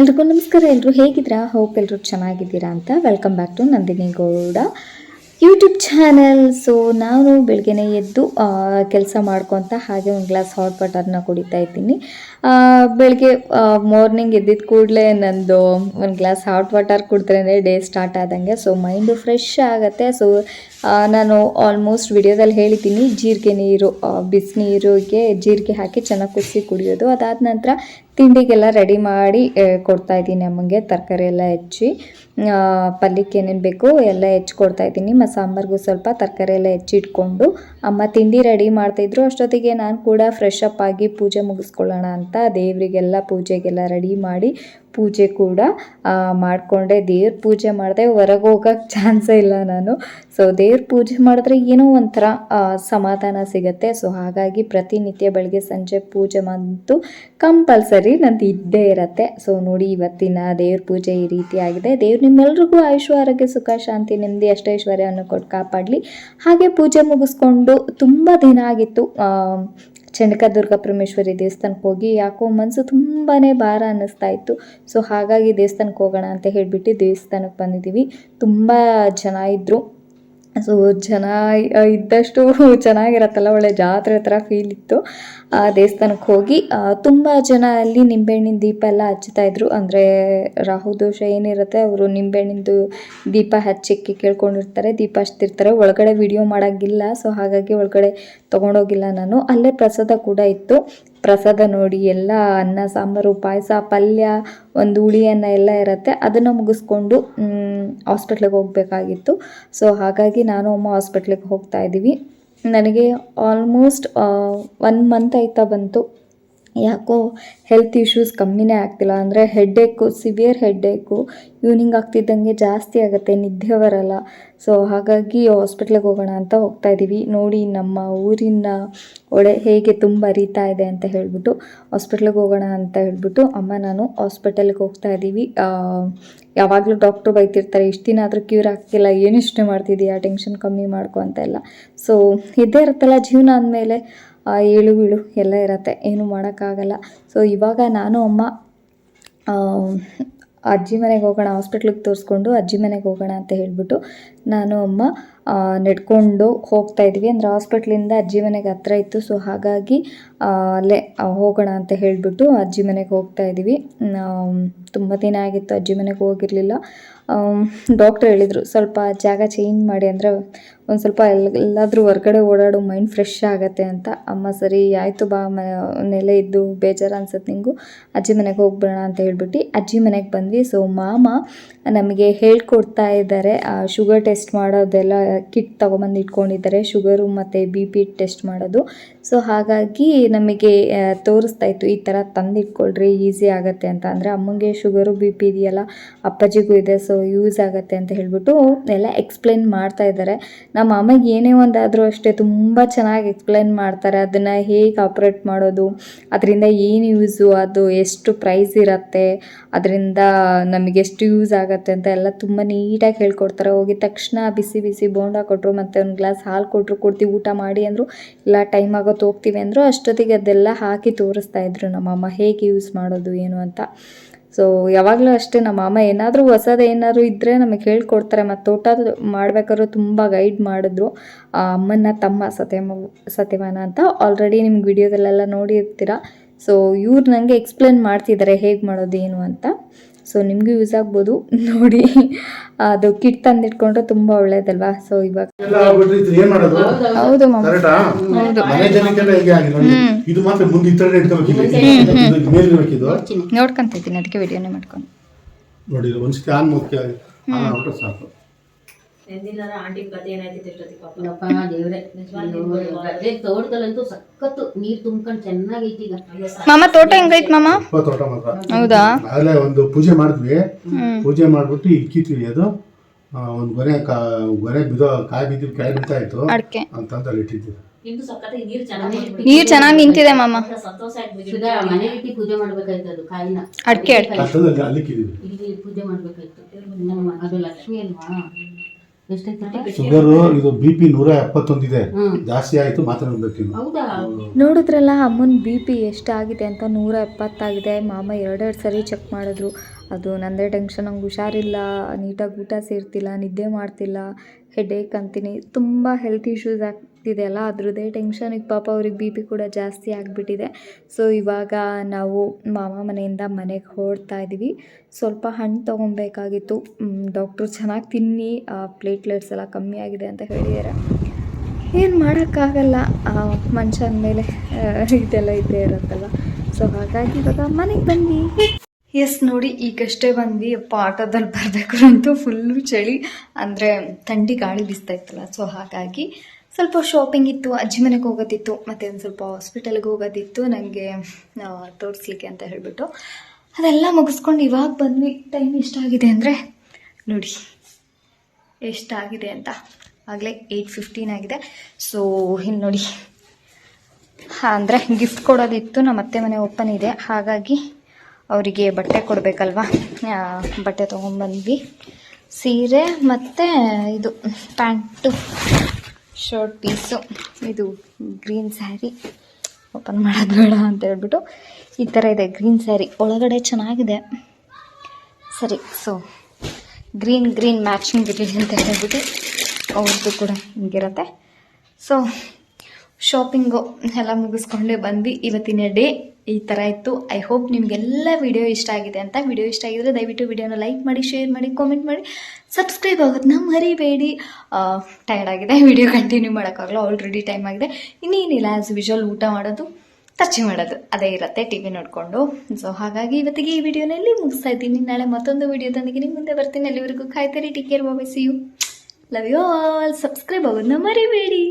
ಎಲ್ರಿಗೂ ನಮಸ್ಕಾರ. ಎಲ್ಲರೂ ಹೇಗಿದ್ದೀರಾ? ಹೋಪ್ ಎಲ್ಲರೂ ಚೆನ್ನಾಗಿದ್ದೀರಾ ಅಂತ. Welcome back to Nandini Gowda YouTube channel so ನಾನು ಬೆಳಗ್ಗೆನೆ ಎದ್ದು ಕೆಲಸ ಮಾಡ್ಕೊತ ಹಾಗೆ ಒಂದು ಗ್ಲಾಸ್ ಹಾಟ್ ವಾಟರ್ನ ಕುಡಿತಾ ಇದ್ದೀನಿ. ಬೆಳಗ್ಗೆ ಮಾರ್ನಿಂಗ್ ಎದ್ದಿದ ಕೂಡಲೇ ನಂದು ಒಂದು ಗ್ಲಾಸ್ ಹಾಟ್ ವಾಟರ್ ಕುಡಿದ್ರೆ ಡೇ ಸ್ಟಾರ್ಟ್ ಆದಂಗೆ. ಸೊ ಮೈಂಡು ಫ್ರೆಶ್ ಆಗುತ್ತೆ. ಸೊ ನಾನು ಆಲ್ಮೋಸ್ಟ್ ವಿಡಿಯೋದಲ್ಲಿ ಹೇಳಿದ್ದೀನಿ, ಜೀರಿಗೆ ನೀರು ಬಿಸಿನೀರಿಗೆ ಜೀರಿಗೆ ಹಾಕಿ ಚೆನ್ನಾಗಿ ಕುದಿಸಿ ಕುಡಿಯೋದು. ಅದಾದ ನಂತರ ತಿಂಡಿಗೆಲ್ಲ ರೆಡಿ ಮಾಡಿ ಕೊಡ್ತಾ ಇದ್ದೀನಿ ಅಮ್ಮಂಗೆ, ತರಕಾರಿ ಎಲ್ಲ ಹೆಚ್ಚಿ. ಪಲ್ಯಕ್ಕೆ ಏನೇನು ಬೇಕು ಎಲ್ಲ ಹೆಚ್ಚಿ ಕೊಡ್ತಾ ಇದ್ದೀನಿ. ಮತ್ತು ಸಾಂಬಾರ್ಗೂ ಸ್ವಲ್ಪ ತರಕಾರಿ ಎಲ್ಲ ಹೆಚ್ಚಿಟ್ಕೊಂಡು ಅಮ್ಮ ತಿಂಡಿ ರೆಡಿ ಮಾಡ್ತಾಯಿದ್ರು ಅಷ್ಟೊತ್ತಿಗೆ ನಾನು ಕೂಡ ಫ್ರೆಶ್ ಅಪ್ ಆಗಿ ಪೂಜೆ ಮುಗಿಸ್ಕೊಳ್ಳೋಣ ಅಂತ ದೇವರಿಗೆಲ್ಲ ಪೂಜೆಗೆಲ್ಲ ರೆಡಿ ಮಾಡಿ ಪೂಜೆ ಕೂಡ ಮಾಡಿಕೊಂಡೆ. ದೇವ್ರ ಪೂಜೆ ಮಾಡಿದೆ ಹೊರಗೆ ಹೋಗೋಕ್ಕೆ ಚಾನ್ಸೇ ಇಲ್ಲ ನಾನು. ಸೊ ದೇವ್ರ ಪೂಜೆ ಮಾಡಿದ್ರೆ ಏನೋ ಒಂಥರ ಸಮಾಧಾನ ಸಿಗುತ್ತೆ. ಸೊ ಹಾಗಾಗಿ ಪ್ರತಿನಿತ್ಯ ಬೆಳಗ್ಗೆ ಸಂಜೆ ಪೂಜೆ ಅಂತೂ ಕಂಪಲ್ಸರಿ ನಂದು ಇದ್ದೇ ಇರತ್ತೆ. ಸೊ ನೋಡಿ ಇವತ್ತಿನ ದೇವ್ರ ಪೂಜೆ ಈ ರೀತಿ ಆಗಿದೆ. ದೇವ್ರು ನಿಮ್ಮೆಲ್ರಿಗೂ ಆಯುಷು, ಆರೋಗ್ಯ, ಸುಖ, ಶಾಂತಿ, ನೆಮ್ಮದಿ, ಅಷ್ಟೈಶ್ವರ್ಯವನ್ನು ಕೊಟ್ಟು ಕಾಪಾಡಲಿ. ಹಾಗೆ ಪೂಜೆ ಮುಗಿಸ್ಕೊಂಡು ತುಂಬ ದಿನ ಆಗಿತ್ತು. ಚಂಡಿಕಾ ದುರ್ಗಾ ಪರಮೇಶ್ವರಿ ದೇವಸ್ಥಾನಕ್ಕೆ ಹೋಗಿ ಯಾಕೋ ಮನಸ್ಸು ತುಂಬಾ ಭಾರ ಅನ್ನಿಸ್ತಾ ಇತ್ತು. ಸೊ ಹಾಗಾಗಿ ದೇವಸ್ಥಾನಕ್ಕೆ ಹೋಗೋಣ ಅಂತ ಹೇಳಿಬಿಟ್ಟು ದೇವಸ್ಥಾನಕ್ಕೆ ಬಂದಿದ್ದೀವಿ. ತುಂಬ ಜನ ಇದ್ದರು ಸೊ ಜನ ಇದ್ದಷ್ಟು ಚೆನ್ನಾಗಿರತ್ತಲ್ಲ, ಒಳ್ಳೆ ಜಾತ್ರೆ ಥರ ಫೀಲ್ ಇತ್ತು. ಆ ದೇವಸ್ಥಾನಕ್ಕೆ ಹೋಗಿ ತುಂಬ ಜನ ಅಲ್ಲಿ ನಿಂಬೆಹಣ್ಣಿನ ದೀಪ ಎಲ್ಲ ಹಚ್ತಾ ಇದ್ರು. ಅಂದರೆ, ರಾಹು ದೋಷ ಏನಿರುತ್ತೆ, ಅವರು ನಿಂಬೆಹಣ್ಣಿಂದು ದೀಪ ಹಚ್ಚಕ್ಕೆ ಕೇಳ್ಕೊಂಡಿರ್ತಾರೆ, ದೀಪ ಹಚ್ತಿರ್ತಾರೆ. ಒಳಗಡೆ ವಿಡಿಯೋ ಮಾಡೋಂಗಿಲ್ಲ ಸೊ ಹಾಗಾಗಿ ಒಳಗಡೆ ತೊಗೊಂಡೋಗಿಲ್ಲ ನಾನು. ಅಲ್ಲೇ ಪ್ರಸಾದ ಕೂಡ ಇತ್ತು. ಪ್ರಸಾದ ನೋಡಿ ಎಲ್ಲ ಅನ್ನ, ಸಾಂಬಾರು, ಪಾಯಸ, ಪಲ್ಯ, ಒಂದು ಹುಳಿ ಅನ್ನ ಎಲ್ಲ ಇರುತ್ತೆ. ಅದನ್ನು ಮುಗಿಸ್ಕೊಂಡು ಹಾಸ್ಪಿಟ್ಲಿಗೆ ಹೋಗಬೇಕಾಗಿತ್ತು. ಸೊ ಹಾಗಾಗಿ ನಾನು ಅಮ್ಮ ಹಾಸ್ಪಿಟ್ಲಿಗೆ ಹೋಗ್ತಾ ಇದ್ದೀವಿ. ನನಗೆ ಆಲ್ಮೋಸ್ಟ್ ಒನ್ ಮಂತ್ ಆಯ್ತಾ ಬಂತು. ಯಾಕೋ ಹೆಲ್ತ್ ಇಶ್ಯೂಸ್ ಕಮ್ಮಿನೇ ಆಗ್ತಿಲ್ಲ. ಅಂದರೆ ಹೆಡ್ಡೇಕು ಸಿವಿಯರ್ ಹೆಡ್ಡೇಕು ಈವ್ನಿಂಗ್ ಆಗ್ತಿದ್ದಂಗೆ ಜಾಸ್ತಿ ಆಗುತ್ತೆ, ನಿದ್ದೆ ಬರಲ್ಲ. ಸೊ ಹಾಗಾಗಿ ಹಾಸ್ಪಿಟ್ಲಿಗೆ ಹೋಗೋಣ ಅಂತ ಹೋಗ್ತಾ ಇದ್ದೀವಿ ನೋಡಿ, ನಮ್ಮ ಊರಿನ ಒಳೆ ಹೇಗೆ ತುಂಬ ಅರಿತಾ ಇದೆ ಅಂತ ಹೇಳಿಬಿಟ್ಟು ಹಾಸ್ಪಿಟ್ಲಿಗೆ ಹೋಗೋಣ ಅಂತ ಹೇಳ್ಬಿಟ್ಟು ಅಮ್ಮ ನಾನು ಹಾಸ್ಪಿಟಲ್ಗೆ ಹೋಗ್ತಾ ಇದ್ದೀವಿ ಯಾವಾಗಲೂ ಡಾಕ್ಟ್ರು ಬೈತಿರ್ತಾರೆ, ಇಷ್ಟು ದಿನ ಆದರೂ ಕ್ಯೂರ್ ಆಗ್ತಿಲ್ಲ, ಏನು ಇಷ್ಟೇ ಮಾಡ್ತಿದ್ದೀಯಾ ಟೆನ್ಷನ್ ಕಮ್ಮಿ ಮಾಡ್ಕೊ ಅಂತ ಎಲ್ಲ ಸೊ ಇದ್ದೇ ಇರುತ್ತಲ್ಲ ಜೀವನ ಅಂದಮೇಲೆ ಏಳು ಬೀಳು ಎಲ್ಲ ಇರುತ್ತೆ. ಏನು ಮಾಡೋಕ್ಕಾಗಲ್ಲ. ಸೊ ಇವಾಗ ನಾನು ಅಮ್ಮ ಅಜ್ಜಿ ಮನೆಗೆ ಹೋಗೋಣ ಹಾಸ್ಪಿಟ್ಲಿಗೆ ತೋರಿಸ್ಕೊಂಡು ಅಜ್ಜಿ ಮನೆಗೆ ಹೋಗೋಣ ಅಂತ ಹೇಳಿಬಿಟ್ಟು ನಾನು ಅಮ್ಮ ನಡ್ಕೊಂಡು ಹೋಗ್ತಾ ಇದ್ವಿ. ಅಂದರೆ ಹಾಸ್ಪಿಟ್ಲಿಂದ ಅಜ್ಜಿ ಮನೆಗೆ ಹತ್ರ ಇತ್ತು. ಸೊ ಹಾಗಾಗಿ ಅಲ್ಲೇ ಹೋಗೋಣ ಅಂತ ಹೇಳಿಬಿಟ್ಟು ಅಜ್ಜಿ ಮನೆಗೆ ಹೋಗ್ತಾ ಇದ್ದೀವಿ ತುಂಬ ದಿನ ಆಗಿತ್ತು ಅಜ್ಜಿ ಮನೆಗೆ ಹೋಗಿರಲಿಲ್ಲ. ಡಾಕ್ಟ್ರ್ ಹೇಳಿದರು, ಸ್ವಲ್ಪ ಜಾಗ ಚೇಂಜ್ ಮಾಡಿ ಅಂದರೆ ಒಂದು ಸ್ವಲ್ಪ ಎಲ್ಲ ಎಲ್ಲಾದರೂ ಹೊರ್ಗಡೆ ಓಡಾಡೋ ಮೈಂಡ್ ಫ್ರೆಶ್ ಆಗುತ್ತೆ ಅಂತ. ಅಮ್ಮ, ಸರಿ, ಆಯಿತು ಬಾ ನೆಲೆ ಇದ್ದು ಬೇಜಾರು ಅನ್ಸುತ್ತೆ ನಿಂಗು. ಅಜ್ಜಿ ಮನೆಗೆ ಹೋಗ್ಬಿಡೋಣ ಅಂತ ಹೇಳ್ಬಿಟ್ಟು ಅಜ್ಜಿ ಮನೆಗೆ ಬಂದ್ವಿ. ಸೊ ಮಾಮ ನಮಗೆ ಹೇಳ್ಕೊಡ್ತಾ ಇದ್ದಾರೆ ಶುಗರ್ ಟೆಸ್ಟ್ ಮಾಡೋದೆಲ್ಲ ಕಿಟ್ ತೊಗೊಂಬಂದು ಇಟ್ಕೊಂಡಿದ್ದಾರೆ. ಶುಗರು ಮತ್ತು ಬಿ ಪಿ ಟೆಸ್ಟ್ ಮಾಡೋದು. ಸೊ ಹಾಗಾಗಿ ನಮಗೆ ತೋರಿಸ್ತಾ ಇತ್ತು, ಈ ಥರ ತಂದಿಟ್ಕೊಳ್ರಿ, ಈಸಿ ಆಗುತ್ತೆ ಅಂತ. ಅಂದರೆ ಅಮ್ಮಂಗೆ ಶುಗರು, ಬಿ ಪಿ ಇದೆಯಲ್ಲ ಅಪ್ಪಾಜಿಗೂ ಇದೆ ಸೊ ಯೂಸ್ ಆಗುತ್ತೆ ಅಂತ ಹೇಳ್ಬಿಟ್ಟು ಎಲ್ಲ ಎಕ್ಸ್ಪ್ಲೇನ್ ಮಾಡ್ತಾ ಇದ್ದಾರೆ. ನಮ್ಮ ಅಮ್ಮಗೆ ಏನೇ ಒಂದಾದರೂ ಅಷ್ಟೇ ತುಂಬ ಚೆನ್ನಾಗಿ ಎಕ್ಸ್ಪ್ಲೇನ್ ಮಾಡ್ತಾರೆ, ಅದನ್ನು ಹೇಗೆ ಆಪ್ರೇಟ್ ಮಾಡೋದು, ಅದರಿಂದ ಏನು ಯೂಸು ಅದು, ಎಷ್ಟು ಪ್ರೈಸ್ ಇರುತ್ತೆ, ಅದರಿಂದ ನಮಗೆ ಎಷ್ಟು ಯೂಸ್ ಆಗುತ್ತೆ ಅಂತ ಎಲ್ಲ ತುಂಬ ನೀಟಾಗಿ ಹೇಳ್ಕೊಡ್ತಾರೆ. ಹೋಗಿದ ತಕ್ಷಣ ಬಿಸಿ ಬಿಸಿ ಬೋಂಡ ಕೊಟ್ಟರು ಮತ್ತು ಒಂದು ಗ್ಲಾಸ್ ಹಾಲು ಕೊಟ್ಟರು ಕೊಡ್ತೀವಿ ಊಟ ಮಾಡಿ ಅಂದರು, ಇಲ್ಲ ಟೈಮ್ ಆಗೋತ್ತು ಹೋಗ್ತೀವಿ ಅಂದರೂ ಅಷ್ಟೊತ್ತಿಗೆ ಅದೆಲ್ಲ ಹಾಕಿ ತೋರಿಸ್ತಾ ಇದ್ರು ನಮ್ಮಮ್ಮ ಹೇಗೆ ಯೂಸ್ ಮಾಡೋದು, ಏನು ಅಂತ. ಸೊ ಯಾವಾಗಲೂ ಅಷ್ಟೇ ನಮ್ಮ ಅಮ್ಮ ಏನಾದರೂ ಹೊಸದು ಏನಾದರೂ ಇದ್ದರೆ ನಮಗೆ ಹೇಳ್ಕೊಡ್ತಾರೆ. ಮತ್ತು ತೋಟ ಮಾಡ್ಬೇಕಾದ್ರೂ ತುಂಬ ಗೈಡ್ ಮಾಡಿದ್ರು. ಆ ಅಮ್ಮನ ತಮ್ಮ ಸತ್ಯಮ ಸತ್ಯವಾನ ಅಂತ ಆಲ್ರೆಡಿ ನಿಮ್ಗೆ ವಿಡಿಯೋದಲ್ಲೆಲ್ಲ ನೋಡಿರ್ತೀರ. ಸೊ ಇವ್ರು ನನಗೆ ಎಕ್ಸ್ಪ್ಲೇನ್ ಮಾಡ್ತಿದ್ದಾರೆ ಹೇಗೆ ಮಾಡೋದು, ಏನು ಅಂತ. ಸೊ ನಿಮಗೂ ಯೂಸ್ ಆಗ್ಬೋದು. ನೋಡಿ ಅದು ಕಿಟ್ ತಂದಿಟ್ಕೊಂಡ್ರೆ ತುಂಬಾ ಒಳ್ಳೇದಲ್ವಾ? ಸೊ ಇವಾಗ ಎಲ್ಲ ಆಗ್ಬಿಟ್ಟಿತ್ತು ಏನ್ ಮಾಡೋದು? ಹೌದು ನೋಡ್ಕೊಂತಿದ್ದೀನಿ ಅದಕ್ಕೆ ವಿಡಿಯೋನೇ ಮಾಡ್ಕೊಂಡು. ನೋಡಿ ಒಂದು ಸ್ಕ್ಯಾನ್ ಆನ್ ಮುಖ್ಯ ಸಾಕು. ಎಂದಿನಾರ ಆಂಟಿ ಗದ್ದೆ ಏನಾಯ್ತಿತ್ತು ಎಷ್ಟೊತ್ತಿಗೆ ಪಾಪ? ಯಪ್ಪ ದೇವ್ರೆ. ಗದ್ದೆ ತೋಟದಲ್ಲಂತೂ ಸಖತ್ತು ನೀರ್ ತುಂಬ್ಕೊಂಡ್ ಚೆನ್ನಾಗೈತಿ ಈಗ. ಮಾಮ ತೋಟ ಹೆಂಗೈತ್ ಮಾಮ? ತುಂಬ ತೋಟ ಮಾತ್ರ. ಹೌದಾ? ಆಗಲೇ ಒಂದು ಪೂಜೆ ಮಾಡಿದ್ವಿ. ಪೂಜೆ ಮಾಡ್ಬಿಟ್ಟು ಇಕ್ಕಿತ್ವಿ ಅದು ಆ, ಒಂದ್ ಗೊನೆ ಕಾ ಗೊನೆ ಬಿದೋ ಕಾಯಿ ಬಿದ್ದು ಕೆಳಗೆ ಬೀಳ್ತಾ ಇತ್ತು. ಅಡ್ಕೆ. ಅಂತಂತ ಅಲ್ಲಿ ಇಟ್ಟಿದ್ವಿ. ಸಖತ್ತಾಗಿ ನೀರು ಚೆನ್ನಾಗಿ ನೀರ್ ಚೆನ್ನಾಗಿ ನಿಂತಿದೆ ಮಾಮ. ಸಂತೋಷ ಆಯ್ತು ಸುಧಾ ಮನೆ ಇಟ್ಟು ಪೂಜೆ ಮಾಡ್ಬೇಕಾಯ್ತು ಅದು ಕಾಯಿನ. ಅಡ್ಕೆ ಅಡ್ಕೆ. ಅಂತಂದ್ರೆ ಅಲ್ಲಿ ಅಲ್ಲಿಕ್ಕಿದ್ವಿ ಇಲ್ಲಿ ಪೂಜೆ ಮಾಡ್ಬೇಕಾಯ್ತು. ನಮ್ಮ ಅದು ಲಕ್ಷ್ಮಿ ಅಲ್ವಾ? ಶುಗರು ಇದು ಬಿ ಪಿ ನೂರ ಎಪ್ಪತ್ತೊಂದಿದೆ ಜಾಸ್ತಿ ಆಯ್ತು ಮಾತ್ರ ನೋಡಿದ್ರಲ್ಲ ಅಮ್ಮನ ಬಿ ಪಿ ಎಷ್ಟಾಗಿದೆ ಅಂತ ನೂರ ಎಪ್ಪತ್ತಾಗಿದೆ ಮಾಮ ಎರಡೆರಡು ಸರಿ ಚೆಕ್ ಮಾಡಿದ್ರು. ಅದು ನಂದೇ ಟೆನ್ಷನ್ ನಂಗೆ ಹುಷಾರಿಲ್ಲ. ನೀಟಾಗಿ ಊಟ ಸೇರ್ತಿಲ್ಲ ನಿದ್ದೆ ಮಾಡ್ತಿಲ್ಲ. ಹೆಡೇಕ್ ಅಂತೀನಿ. ತುಂಬ ಹೆಲ್ತ್ ಇಶ್ಯೂಸ್ ಆಗ್ತಿದೆ ಅಲ್ಲ, ಅದ್ರದ್ದೇ ಟೆನ್ಷನಿಗೆ ಪಾಪ ಅವ್ರಿಗೆ ಬಿ ಪಿ ಕೂಡ ಜಾಸ್ತಿ ಆಗಿಬಿಟ್ಟಿದೆ. ಸೊ ಇವಾಗ ನಾವು ಮಾಮ ಮನೆಯಿಂದ ಮನೆಗೆ ಹೊರಡ್ತಾ ಇದ್ದೀವಿ. ಸ್ವಲ್ಪ ಹಣ್ಣು ತೊಗೊಬೇಕಾಗಿತ್ತು. ಡಾಕ್ಟ್ರು ಚೆನ್ನಾಗಿ ತಿನ್ನಿ ಪ್ಲೇಟ್ಲೆಟ್ಸ್ ಎಲ್ಲ ಕಮ್ಮಿ ಆಗಿದೆ ಅಂತ ಹೇಳಿದ್ದಾರೆ ಏನು ಮಾಡೋಕ್ಕಾಗಲ್ಲ ಮನುಷ್ಯನ ಮೇಲೆ ಇದೆಲ್ಲ ಇದ್ದೇ ಇರುತ್ತಲ್ಲ. ಸೊ ಹಾಗಾಗಿ ಇವಾಗ ಮನೆಗೆ ಬಂದ್ವಿ ಎಸ್ ನೋಡಿ, ಈಗಷ್ಟೇ ಬಂದ್ವಿ. ಅಪ್ಪ ಆಟೋದಲ್ಲಿ ಬರಬೇಕು ಅಂತೂ ಫುಲ್ಲು ಚಳಿ. ಅಂದರೆ, ಥಂಡಿ ಗಾಳಿ ಬೀಸ್ತಾ ಇತ್ತಲ್ಲ. ಸೊ ಹಾಗಾಗಿ ಸ್ವಲ್ಪ ಶಾಪಿಂಗ್ ಇತ್ತು, ಅಜ್ಜಿ ಮನೆಗೆ ಹೋಗೋದಿತ್ತು, ಮತ್ತು ಒಂದು ಸ್ವಲ್ಪ ಹಾಸ್ಪಿಟಲ್ಗೆ ಹೋಗೋದಿತ್ತು ನನಗೆ ತೋರಿಸ್ಲಿಕ್ಕೆ ಅಂತ ಹೇಳಿಬಿಟ್ಟು. ಅದೆಲ್ಲ ಮುಗಿಸ್ಕೊಂಡು ಇವಾಗ ಬಂದ್ವಿ. ಟೈಮ್ ಎಷ್ಟಾಗಿದೆ ಅಂದರೆ, ನೋಡಿ ಎಷ್ಟಾಗಿದೆ ಅಂತ. ಆಗಲೇ ಏಯ್ಟ್ ಫಿಫ್ಟೀನ್ ಆಗಿದೆ. ಸೊ ಇಲ್ಲಿ ನೋಡಿ ಅಂದರೆ ಗಿಫ್ಟ್ ಕೊಡೋದಿತ್ತು, ನಮ್ಮ ಅತ್ತೆ ಮನೆ ಓಪನ್ ಇದೆ. ಹಾಗಾಗಿ ಅವರಿಗೆ ಬಟ್ಟೆ ಕೊಡಬೇಕಲ್ವಾ? ಬಟ್ಟೆ ತೊಗೊಂಬಂದ್ವಿ. ಸೀರೆ ಮತ್ತು ಇದು, ಪ್ಯಾಂಟು. ಶರ್ಟ್ ಪೀಸು ಇದು ಗ್ರೀನ್ ಸ್ಯಾರಿ ಓಪನ್ ಮಾಡೋದು ಬೇಡ ಅಂತ ಹೇಳ್ಬಿಟ್ಟು ಈ ಥರ ಇದೆ ಗ್ರೀನ್ ಸ್ಯಾರಿ ಒಳಗಡೆ ಚೆನ್ನಾಗಿದೆ. ಸರಿ ಸೊ ಗ್ರೀನ್ ಗ್ರೀನ್ ಮ್ಯಾಚಿಂಗ್ ಇರಲಿ ಅಂತ ಹೇಳ್ಬಿಟ್ಟು ಅವ್ರದ್ದು ಕೂಡ ಹಿಂಗಿರುತ್ತೆ. ಸೊ ಶಾಪಿಂಗು ಎಲ್ಲ ಮುಗಿಸ್ಕೊಂಡೇ ಬಂದ್ವಿ. ಇವತ್ತಿನ ಡೇ ಈ ಥರ ಇತ್ತು. ಐ ಹೋಪ್ ನಿಮಗೆಲ್ಲ ವಿಡಿಯೋ ಇಷ್ಟ ಆಗಿದೆ ಅಂತ. ವಿಡಿಯೋ ಇಷ್ಟ ಆಗಿದ್ರೆ ದಯವಿಟ್ಟು ವಿಡಿಯೋನ ಲೈಕ್ ಮಾಡಿ ಶೇರ್ ಮಾಡಿ ಕಾಮೆಂಟ್ ಮಾಡಿ. ಸಬ್ಸ್ಕ್ರೈಬ್ ಆಗೋದನ್ನ ಮರಿಬೇಡಿ. ಟೈರ್ಡ್ ಆಗಿದೆ. ವಿಡಿಯೋ ಕಂಟಿನ್ಯೂ ಮಾಡೋಕ್ಕಾಗಲ್ಲ. ಆಲ್ರೆಡಿ ಟೈಮ್ ಆಗಿದೆ. ಇನ್ನೇನಿಲ್ಲ ಆ್ಯಸ್ ವಿಜುವಲ್ ಊಟ ಮಾಡೋದು ಟಚ್ ಮಾಡೋದು. ಅದೇ ಇರುತ್ತೆ ಟಿ ವಿ ನೋಡಿಕೊಂಡು. ಸೊ ಹಾಗಾಗಿ ಇವತ್ತಿಗೆ ಈ ವಿಡಿಯೋನಲ್ಲಿ ಮುಗಿಸ್ತಾ ಇದ್ದೀನಿ. ನಾಳೆ ಮತ್ತೊಂದು ವಿಡಿಯೋದೊಂದಿಗೆ ನಿಮ್ಮ ಮುಂದೆ ಬರ್ತೀನಿ. ಅಲ್ಲಿವರೆಗೂ ಕಾಯ್ತಾರೆ. Take care bye bye you love you all subscribe ಆಗೋದನ್ನ ಮರಿಬೇಡಿ.